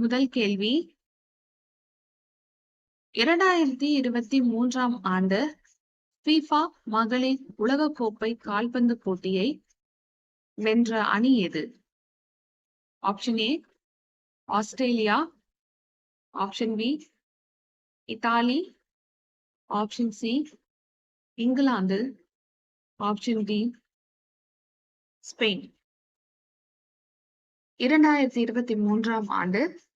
முதல் கேள்வி. இரண்டாயிரத்தி இருபத்தி மூன்றாம் ஆண்டு ஃபீஃபா மகளிர் உலகக்கோப்பை கால்பந்து போட்டியை வென்ற அணி எது? Option A Australia. Option B Italy. Option C England. Option D Spain. இரண்டாயிரத்தி இருபத்தி மூன்றாம் ஆண்டு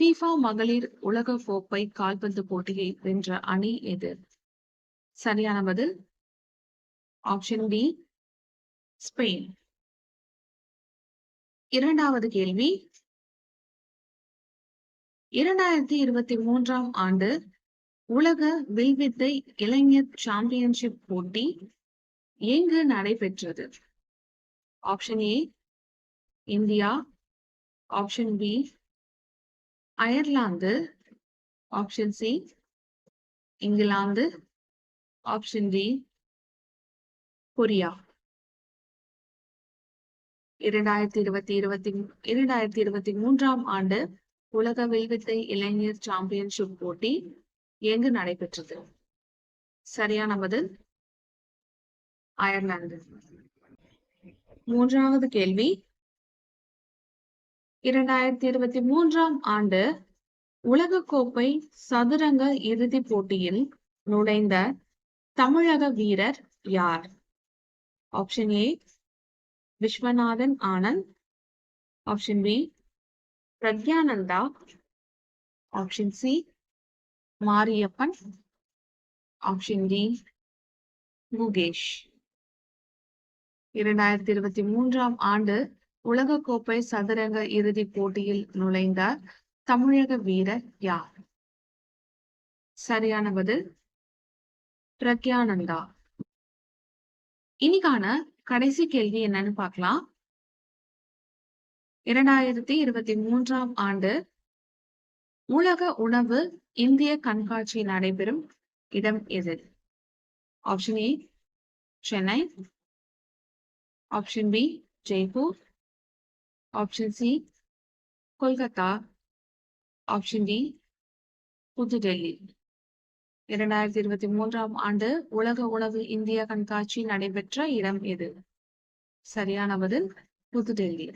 ஃபீஃபா மகளிர் உலக கோப்பை கால்பந்து போட்டியை வென்ற அணி எது? சரியான பதில்? ஆப்ஷன் பி ஸ்பெயின் இரண்டாவது கேள்வி. இரண்டாயிரத்தி இருபத்தி மூன்றாம் ஆண்டு உலக வில்வித்தை இளைஞர் சாம்பியன்ஷிப் போட்டி எங்கு நடைபெற்றது? Option A India option B Ireland option C England option D Korea. இரண்டாயிரத்தி இருபத்தி இருபத்தி இரண்டாயிரத்தி இருபத்தி மூன்றாம் ஆண்டு உலக வில்வித்தை இளைஞர் சாம்பியன்ஷிப் போட்டி எங்கு நடைபெற்றது? சரியான பதில் அயர்லாந்து. மூன்றாவது கேள்வி இரண்டாயிரத்தி இருபத்தி மூன்றாம் ஆண்டு உலகக்கோப்பை சதுரங்க இறுதிப் போட்டியில் நுழைந்த தமிழக வீரர் யார்? Option A Viswanathan Anand. Option B Praggnanandhaa. Option C Mariyappan. Option D Mukesh. இரண்டாயிரத்தி இருபத்தி மூன்றாம் ஆண்டு உலகக்கோப்பை சதுரங்க இறுதிப் போட்டியில் நுழைந்தார் தமிழக வீரர் யார்? சரியான பதில் பிரக்யானந்தா. இன்னைக்கான கடைசி கேள்வி என்னன்னு பார்க்கலாம். இரண்டாயிரத்தி இருபத்தி மூன்றாம் ஆண்டு உலக உணவு இந்திய கண்காட்சி நடைபெறும் இடம் எது? Option A Chennai option B Jaipur option C Kolkata option D புதுடெல்லி இரண்டாயிரத்தி இருபத்தி மூன்றாம் ஆண்டு உலக உணவு இந்திய கண்காட்சி நடைபெற்ற இடம் எது? சரியான பதில் புதுடெல்லி